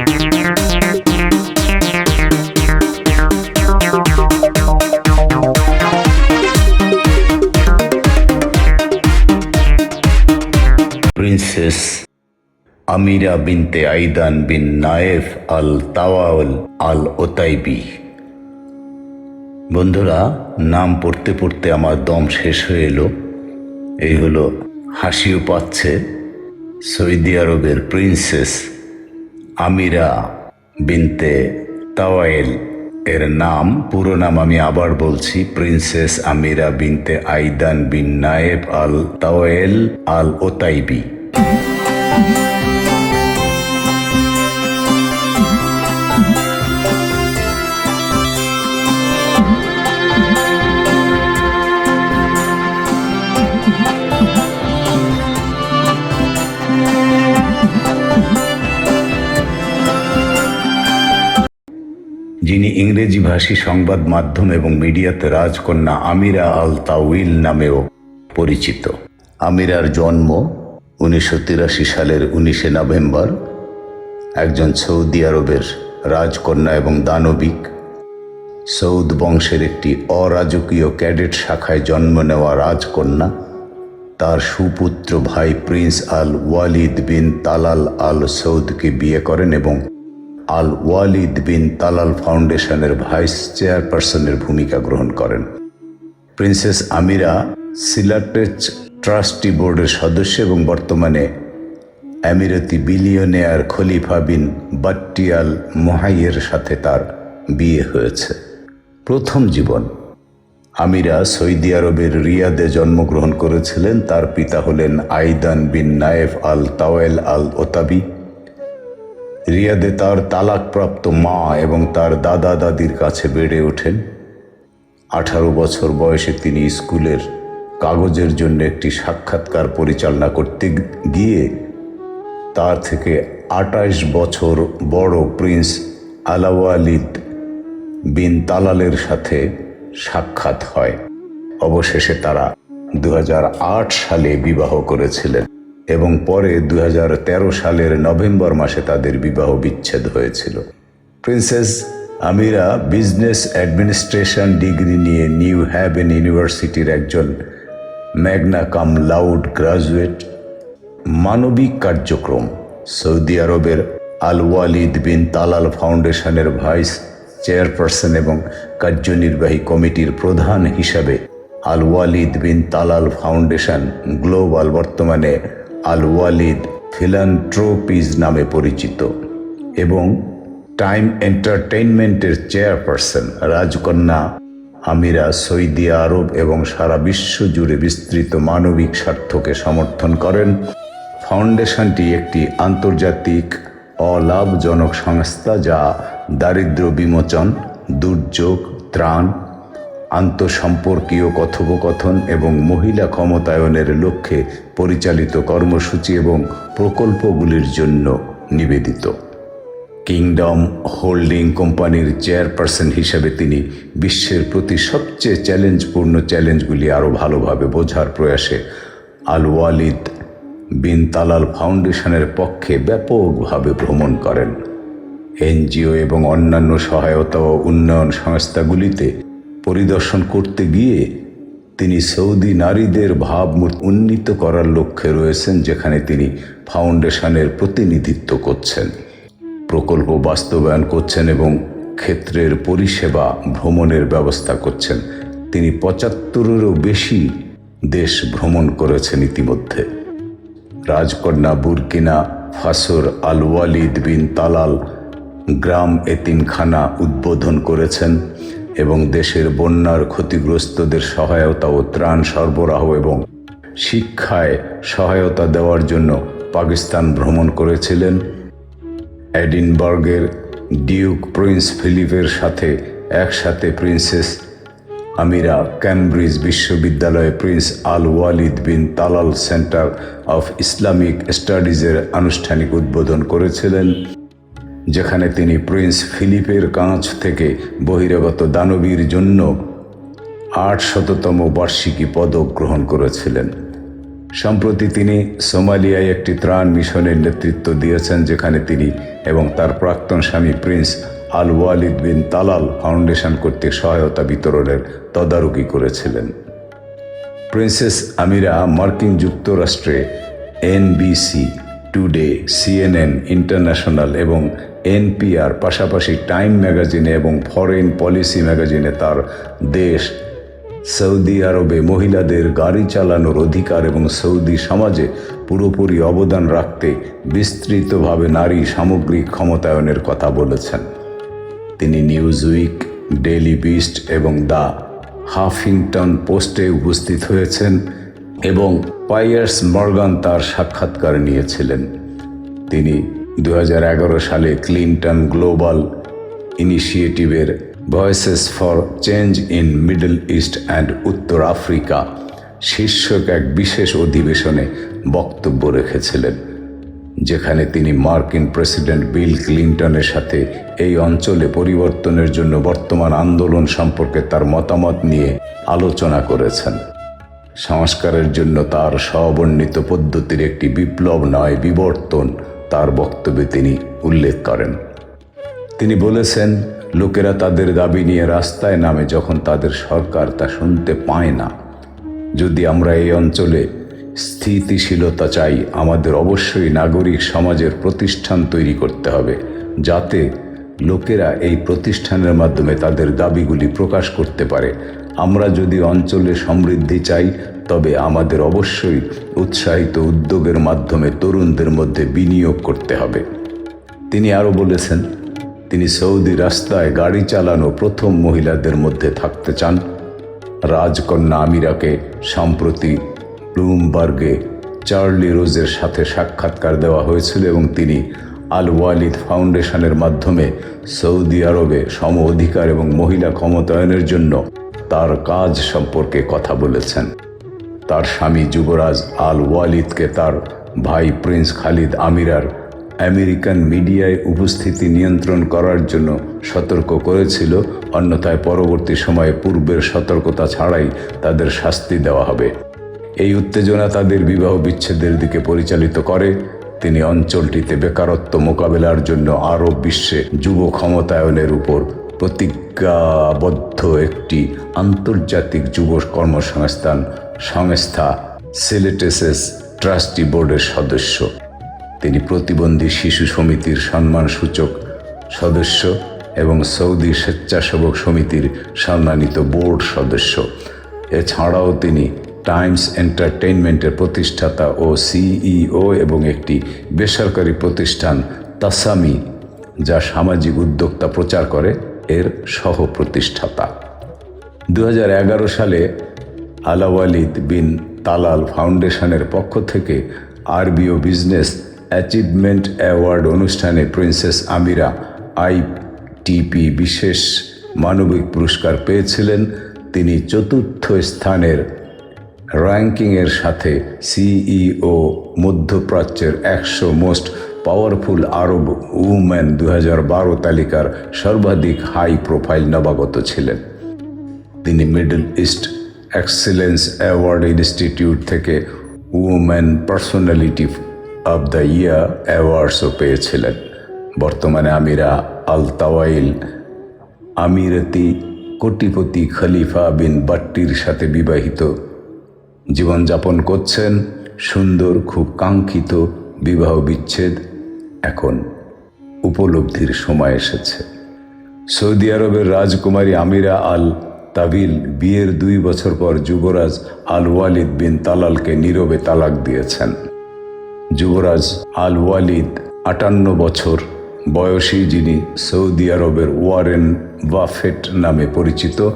Princess Amira bint Aidan bin Nayef Al Taweel Al Otaibi বন্ধুরা, নাম পড়তে পড়তে আমার দম শেষ হয়ে এলো। এই হলো হাসিও পাচ্ছে সৌদি আরবের প্রিন্সেস আমিরা বিনতে তাওয়াইল এর নাম পুরো নাম আমি আবার বলছি, প্রিন্সেস আমিরা বিনতে আইদান বিন নায়েব আল তাওয়েল আল ওতাইবি ইংরেজি সংবাদ মাধ্যম এবং মিডিয়াতে রাজকন্যা আমিরা আল তাউইল নামেও পরিচিত। আমিরার জন্ম উনিশশো তিরাশি সালের উনিশে নভেম্বর, একজন সৌদি আরবের রাজকন্যা এবং দানবিক। সৌদ বংশের একটি অরাজকীয় ক্যাডেট শাখায় জন্ম নেওয়া রাজকন্যা। তার সুপুত্র ভাই prince Al Waleed bin Talal আল সৌদকে বিয়ে করেন এবং আল ওয়ালিদ বিন তালাল ফাউন্ডেশনের ভাইস চেয়ারপারসনের ভূমিকা গ্রহণ করেন। প্রিন্সেস আমিরা সিলাটেচ ট্রাস্টি বোর্ডের সদস্য এবং বর্তমানে আমিরাতি বিলিয়নেয়ার খলিফা বিন বাট্টিয়াল মোহাইয়ের সাথে তার বিয়ে হয়েছে। প্রথম জীবন। আমিরা সৌদি আরবের রিয়াদে জন্মগ্রহণ করেছিলেন। তার পিতা হলেন আইদান বিন নায়েফ আল তাওয়েল আল ওতাবি রিয়াদে তার তালাকপ্রাপ্ত মা এবং তার দাদা দাদির কাছে বেড়ে ওঠেন। আঠারো বছর বয়সে তিনি স্কুলের কাগজের জন্য একটি সাক্ষাৎকার পরিচালনা করতে গিয়ে তার থেকে আটাইশ বছর বড় প্রিন্স আলাওয়ালিদ বিন তালালের সাথে সাক্ষাৎ হয়। অবশেষে তারা দু হাজার আট সালে বিবাহ করেছিলেন। এবং পরে দু হাজার তেরো সালের নভেম্বর মাসে তাদের বিবাহ বিচ্ছেদ হয়েছিল। Princess Amira business administration degree নিয়ে নিউ হ্যাভেন ইউনিভার্সিটির একজন ম্যাগনা কাম লাউড গ্রাজুয়েট মানবিক কার্যক্রম, সৌদি আরবের আল ওয়ালিদ বিন তালাল ফাউন্ডেশনের ভাইস চেয়ারপারসন এবং কার্যনির্বাহী কমিটির প্রধান হিসাবে Al Waleed bin Talal Foundation Global বর্তমানে আল ওয়ালিদ ফিলান্ট্রোপিজ নামে পরিচিত এবং টাইম এন্টারটেইনমেন্টের চেয়ারপারসন রাজকন্যা আমিরা সৌদি আরব এবং সারা বিশ্ব জুড়ে বিস্তৃত মানবিক স্বার্থকে সমর্থন করেন। ফাউন্ডেশনটি একটি আন্তর্জাতিক অলাভজনক সংস্থা যা দারিদ্র বিমোচন, দুর্যোগ, ত্রাণ আন্তঃসম্পর্কীয় কথোপকথন এবং মহিলা ক্ষমতায়নের লক্ষ্যে পরিচালিত কর্মসূচি এবং প্রকল্পগুলির জন্য নিবেদিত। কিংডম হোল্ডিং কোম্পানির চেয়ারপারসন হিসেবে তিনি বিশ্বের প্রতি সবচেয়ে চ্যালেঞ্জপূর্ণ চ্যালেঞ্জগুলি আরও ভালোভাবে বোঝার প্রয়াসে আল ওয়ালিদ বিন তালাল ফাউন্ডেশনের পক্ষে ব্যাপকভাবে ভ্রমণ করেন। এনজিও এবং অন্যান্য সহায়তা ও উন্নয়ন সংস্থাগুলিতে পরিদর্শন করতে গিয়ে তিনি সৌদি নারীদের ভাবমূর্তি উন্নীত করার লক্ষ্যে রয়েছেন, যেখানে তিনি ফাউন্ডেশনের প্রতিনিধিত্ব করছেন, প্রকল্প বাস্তবায়ন করছেন এবং ক্ষেত্রের পরিষেবা ভ্রমণের ব্যবস্থা করছেন। তিনি পঁচাত্তরেরও বেশি দেশ ভ্রমণ করেছেন ইতিমধ্যে। রাজকন্যা বুরকিনা ফাসর আল ওয়ালিদ বিন তালাল গ্রাম এতিমখানা উদ্বোধন করেছেন। এবং দেশের বন্যার ক্ষতিগ্রস্তদের সহায়তা ও ত্রাণ সরবরাহ এবং শিক্ষায় সহায়তা দেওয়ার জন্য পাকিস্তান ভ্রমণ করেছিলেন। এডিনবার্গের ডিউক প্রিন্স ফিলিপের সাথে একসাথে প্রিন্সেস আমিরা ক্যামব্রিজ বিশ্ববিদ্যালয়ে prince Al Waleed bin Talal centre of Islamic স্টাডিজের আনুষ্ঠানিক উদ্বোধন করেছিলেন। যেখানে তিনি প্রিন্স ফিলিপের কাঁচ থেকে বহিরাগত দানবীর জন্য আট শততম বার্ষিকী পদক গ্রহণ করেছিলেন। সম্প্রতি তিনি সোমালিয়ায় একটি ত্রাণ মিশনের নেতৃত্ব দিয়েছেন, যেখানে তিনি এবং তার প্রাক্তন স্বামী prince Al Waleed bin Talal Foundation কর্তৃক সহায়তা বিতরণের তদারকি করেছিলেন। প্রিন্সেস আমিরা মার্কিন যুক্তরাষ্ট্রে এনবিসি, টুডে, সিএনএন, ইন্টারন্যাশনাল এবং এনপিআর, পাশাপাশি টাইম ম্যাগাজিনে এবং ফরেন পলিসি ম্যাগাজিনে তার দেশ সৌদি আরবে মহিলাদের গাড়ি চালানোর অধিকার এবং সৌদি সমাজে পুরোপুরি অবদান রাখতে বিস্তৃতভাবে নারী সামগ্রিক ক্ষমতায়নের কথা বলেছেন। তিনি নিউজউইক, ডেইলি বিস্ট এবং দ্য হাফিংটন পোস্টে উপস্থিত হয়েছেন এবং পাইয়ার্স মর্গান তার সাক্ষাৎকার নিয়েছিলেন। তিনি দু হাজার এগারো সালে Clinton Global ইনিশিয়েটিভের voices for change in Middle East and উত্তর আফ্রিকা শীর্ষক এক বিশেষ অধিবেশনে বক্তব্য রেখেছিলেন, যেখানে তিনি মার্কিন প্রেসিডেন্ট বিল ক্লিন্টনের সাথে এই অঞ্চলে পরিবর্তনের জন্য বর্তমান আন্দোলন সম্পর্কে তার মতামত নিয়ে আলোচনা করেছেন। সংস্কারের জন্য তার স্ববর্ণিত পদ্ধতির একটি বিপ্লব নয়, বিবর্তন। তার বক্তব্যে তিনি উল্লেখ করেন। তিনি বলেছেন, লোকেরা তাদের দাবি নিয়ে রাস্তায় নামে যখন তাদের সরকার তা শুনতে পায় না। যদি আমরা এই অঞ্চলে স্থিতিশীলতা চাই, আমাদের অবশ্যই নাগরিক সমাজের প্রতিষ্ঠান তৈরি করতে হবে, যাতে লোকেরা এই প্রতিষ্ঠানের মাধ্যমে তাদের দাবিগুলি প্রকাশ করতে পারে। আমরা যদি অঞ্চলে সমৃদ্ধি চাই তবে আমাদের অবশ্যই উৎসাহিত উদ্যোগের মাধ্যমে তরুণদের মধ্যে বিনিয়োগ করতে হবে। তিনি আরও বলেছেন, তিনি সৌদি রাস্তায় গাড়ি চালানো প্রথম মহিলাদের মধ্যে থাকতে চান। রাজকন্যা আমিরাকে সম্প্রতি ব্লুমবার্গে চার্লি রোজের সাথে সাক্ষাৎকার দেওয়া হয়েছিল এবং তিনি আল ওয়ালিদ ফাউন্ডেশনের মাধ্যমে সৌদি আরবে সম অধিকার এবং মহিলা ক্ষমতায়নের জন্য তার কাজ সম্পর্কে কথা বলেছেন। তার স্বামী যুবরাজ আল ওয়ালিদকে তার ভাই প্রিন্স খালিদ আমিরার আমেরিকান মিডিয়ায় উপস্থিতি নিয়ন্ত্রণ করার জন্য সতর্ক করেছিল, অন্যথায় পরবর্তী সময়ে পূর্বের সতর্কতা ছাড়াই তাদের শাস্তি দেওয়া হবে। এই উত্তেজনা তাদের বিবাহ বিচ্ছেদের দিকে পরিচালিত করে। তিনি অঞ্চলটিতে বেকারত্ব মোকাবেলার জন্য আরব বিশ্বে যুব ক্ষমতায়নের উপর প্রতিজ্ঞাবদ্ধ একটি আন্তর্জাতিক যুব কর্মসংস্থান সংস্থা সিলেটেসেস ট্রাস্টি বোর্ডের সদস্য। তিনি প্রতিবন্ধী শিশু সমিতির সম্মানসূচক সদস্য এবং সৌদি স্বেচ্ছাসেবক সমিতির সম্মানিত বোর্ড সদস্য। এছাড়াও তিনি টাইমস এন্টারটেইনমেন্টের প্রতিষ্ঠাতা ও সিইও এবং একটি বেসরকারি প্রতিষ্ঠান তাসামি, যা সামাজিক উদ্যোক্তা প্রচার করে। এর সহ প্রতিষ্ঠাতা দু হাজার এগারো সালে আলাওয়ালিদ বিন তালাল ফাউন্ডেশনের পক্ষ থেকে আরবিও বিজনেস অ্যাচিভমেন্ট অ্যাওয়ার্ড অনুষ্ঠানে প্রিন্সেস আমিরা আইটিপি বিশেষ মানবিক পুরস্কার পেয়েছিলেন। তিনি চতুর্থ স্থানের র্যাঙ্কিংয়ের সাথে সিইও মধ্যপ্রাচ্যের একশো মোস্ট পাওয়ারফুল আরব উম্যান দু বারো তালিকার সর্বাধিক হাই প্রোফাইল নবাগত ছিলেন। তিনি Middle East excellence award institute থেকে woman personality of the year অ্যাওয়ার্ডসও পেয়েছিলেন। বর্তমানে আমিরা আল তাওয়াইল আমিরতি কোটিপতি খলিফা বিন বাট্টির সাথে বিবাহিত। জীবনযাপন করছেন সুন্দর, খুব কাঙ্ক্ষিত বিবাহ বিচ্ছেদ এখন উপলব্ধির সময় এসেছে। সৌদি আরবের রাজকুমারী আমিরা আল তাবিল বিয়ের দুই বছর পর যুবরাজ আল ওয়ালিদ বিন তালালকে নীরবে তালাক দিয়েছেন। যুবরাজ আল ওয়ালিদ আটান্ন বছর বয়সী যিনি সৌদি আরবের ওয়ারেন বাফেট নামে পরিচিত,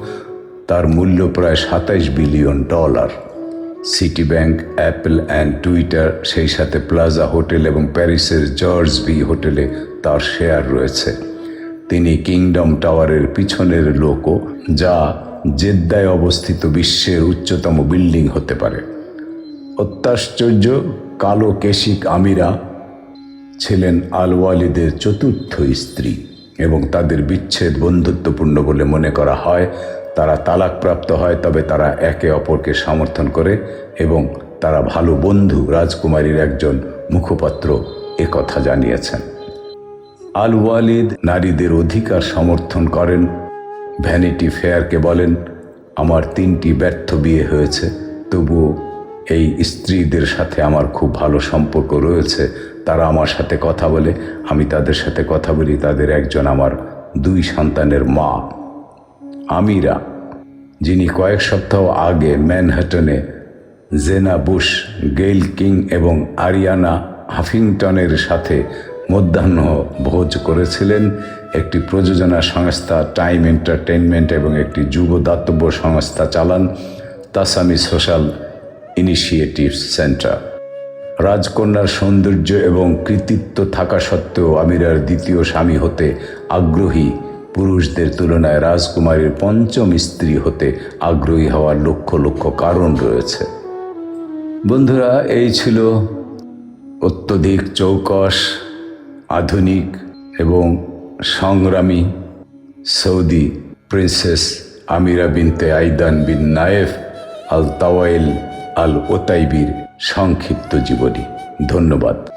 তার মূল্য প্রায় সাতাইশ billion dollar. Citibank Apple and Twitter সেই সাথে প্লাজা হোটেল এবং প্যারিসের জর্জ বি হোটেলে তার শেয়ার রয়েছে। তিনি কিংডম টাওয়ারের পিছনের লোকও, যা জেদ্দায় অবস্থিত বিশ্বের উচ্চতম বিল্ডিং হতে পারে। অত্যাশ্চর্য কালো কেশিক আমিরা ছিলেন আল ওয়ালিদের চতুর্থ স্ত্রী এবং তাদের বিচ্ছেদ বন্ধুত্বপূর্ণ বলে মনে করা হয় তারা তালাকপ্রাপ্ত হয়, তবে তারা একে অপরকে সমর্থন করে এবং তারা ভালো বন্ধু রাজকুমারীর একজন মুখপাত্র কথা জানিয়েছেন। আল ওয়ালিদ নারীদের অধিকার সমর্থন করেন। ভ্যানিটি ফেয়ারকে বলেন, আমার তিনটি ব্যর্থ বিয়ে হয়েছে, তবুও এই স্ত্রীদের সাথে আমার খুব ভালো সম্পর্ক রয়েছে। তারা আমার সাথে কথা বলে, আমি তাদের সাথে কথা বলি, তাদের একজন আমার দুই সন্তানের মা। আমিরা, যিনি কয়েক সপ্তাহ আগে ম্যানহাটনে জেনা বুশ, গেইল কিং এবং আরিয়ানা হাফিংটনের সাথে মধ্যাহ্ন ভোজ করেছিলেন, একটি প্রযোজনা সংস্থা টাইম এন্টারটেনমেন্ট এবং একটি যুব দাতব্য সংস্থা চালান তাসামি সোশ্যাল ইনিশিয়েটিভ সেন্টার। রাজকন্যার সৌন্দর্য এবং কৃতিত্ব থাকা সত্ত্বেও আমিরার দ্বিতীয় স্বামী হতে আগ্রহী পুরুষদের তুলনায় রাজকুমারীর পঞ্চম স্ত্রী হতে আগ্রহী হওয়ার লক্ষ লক্ষ কারণ রয়েছে। বন্ধুরা, এই ছিল অত্যধিক চৌকস, আধুনিক এবং সংগ্রামী Saudi princess Amira bint Aidan bin Nayef Al Taweel Al ওতাইবির সংক্ষিপ্ত জীবনী। ধন্যবাদ।